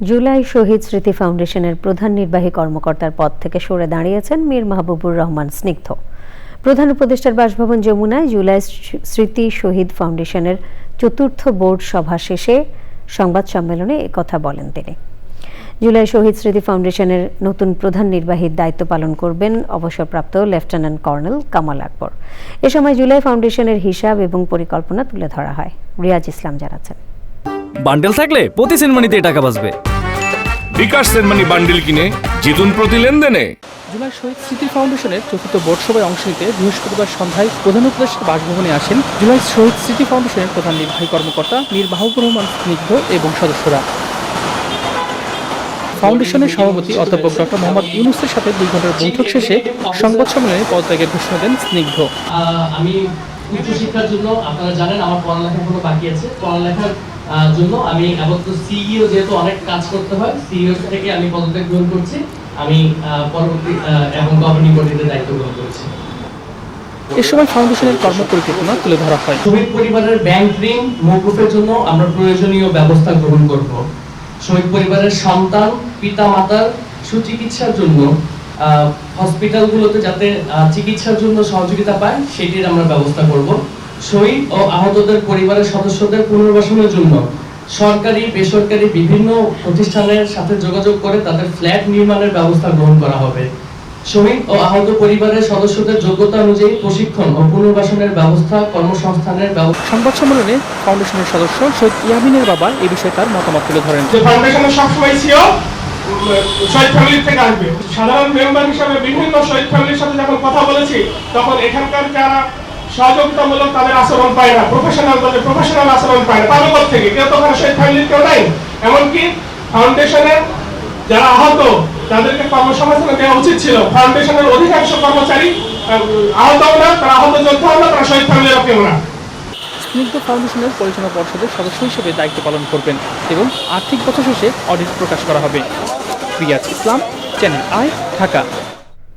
জুলাই শহীদ স্মৃতি ফাউন্ডেশনের প্রধান নির্বাহী কর্মকর্তার পদ থেকে সরে দাঁড়িয়েছেন মীর মাহবুবুর রহমান স্নিগ্ধ। প্রধান উপদেষ্টার বাসভবন যমুনায় জুলাই স্মৃতি শহীদ ফাউন্ডেশনের চতুর্থ বোর্ড সভা শেষে সংবাদ সম্মেলনে কথা বলেন তিনি। জুলাই শহীদ স্মৃতি ফাউন্ডেশনের নতুন প্রধান নির্বাহীর দায়িত্ব পালন করবেন অবসরপ্রাপ্ত লেফটেন্যান্ট কর্নেল কামাল আকবর। এ সময় জুলাই ফাউন্ডেশনের হিসাব এবং পরিকল্পনা তুলে ধরা হয়। রিয়াজ ইসলাম জানাচ্ছেন। বান্ডেল থাকলে প্রতি সেনমানিতে টাকা বাঁচবে। বিকাশ সেনমানি বান্ডেল কিনে জিতুন প্রতি লেনদেনে। জুলাই শহীদ স্মৃতি ফাউন্ডেশনের চতুর্থ বোর্ড সভায় অংশ নিতে বৃহস্পতিবার সন্ধ্যায় প্রধান উপদেষ্টা বাসভবনে আসেন জুলাই শহীদ স্মৃতি ফাউন্ডেশনের প্রধান নির্বাহী কর্মকর্তা মীর রহমান স্নিগ্ধ এবং সদস্যরা। ফাউন্ডেশনের সভাপতি অধ্যাপক ডক্টর মোহাম্মদ ইউনুসের সাথে দুই ঘণ্টার বৈঠক শেষে সংবাদ সম্মেলনে পদত্যাগের ঘোষণা দেন স্নিগ্ধ। আমি উচ্চশিক্ষার জন্য আপনারা জানেন আমার পড়ালেখা এখনও বাকি আছে। পড়ালেখার জন্য আমি আপাতত সিইও যেহেতু অনেক কাজ করতে হয় সিইও থেকে আমি পদত্যাগ গ্রহণ করছি। আমি পরবর্তী এবং গভর্নিং বডিতে দায়িত্ব গ্রহণ করছি। এ সময় ফাউন্ডেশনের কর্মপরিকল্পনা তুলে ধরা হয়। শহীদ পরিবারের ব্যাংক ঋণ মৌকুফের জন্য আমরা প্রয়োজনীয় ব্যবস্থা গ্রহণ করব। শহীদ পরিবারের সন্তান পিতা মাতার সুচিকিৎসার জন্য হসপিটালগুলোতে যাতে চিকিৎসার জন্য সহযোগিতা পায়, সেটির আমরা ব্যবস্থা করব। শহীদ ও আহতদের পরিবারের সদস্যদের পুনর্বাসনের জন্য সরকারি, বেসরকারি বিভিন্ন প্রতিষ্ঠানের সাথে যোগাযোগ করে তাদের ফ্ল্যাট নির্মাণের ব্যবস্থা গ্রহণ করা হবে। শহীদ ও আহত পরিবারের সদস্যদের যোগ্যতা অনুযায়ী প্রশিক্ষণ ও পুনর্বাসনের ব্যবস্থা কর্মসংস্থানের ব্যবস্থা সংবাদ সম্মেলনে ফাউন্ডেশনের সদস্য শহীদ ইয়ামিনের বাবা এ বিষয়ে তার মতামত তুলে ধরেন। যে ফাউন্ডেশনের সবসময় সিও শহীদ ফ্যামিলির থেকে আসবে। সাধারণ মেম্বার হিসাবে বিভিন্ন শহীদ ফ্যামিলির সাথে যখন কথা বলেছি তখন এখানকার যারা সহযোগিতামূলক তাদের আচরণ পায় না প্রফেশনাল তাদের প্রফেশনাল আচরণ পায় না তাদের পর থেকে। কেউ তো ওখানে শহীদ ফ্যামিলির কেউ নাই। এমনকি ফাউন্ডেশনের যারা আহত তাদেরকে কর্মসংস্থান দেওয়া উচিত ছিল ফাউন্ডেশনের অধিকাংশ কর্মচারী আহত আহতও না তারা আহত যোদ্ধাও না তারা শহীদ ফ্যামিলির কেউ না স্নিগ্ধ ফাউন্ডেশনের পরিচালনা পর্ষদের সদস্য হিসেবে দায়িত্ব পালন করবেন এবং আর্থিক বছর শেষে অডিট প্রকাশ করা হবে। Riaz Islam channel I Dhaka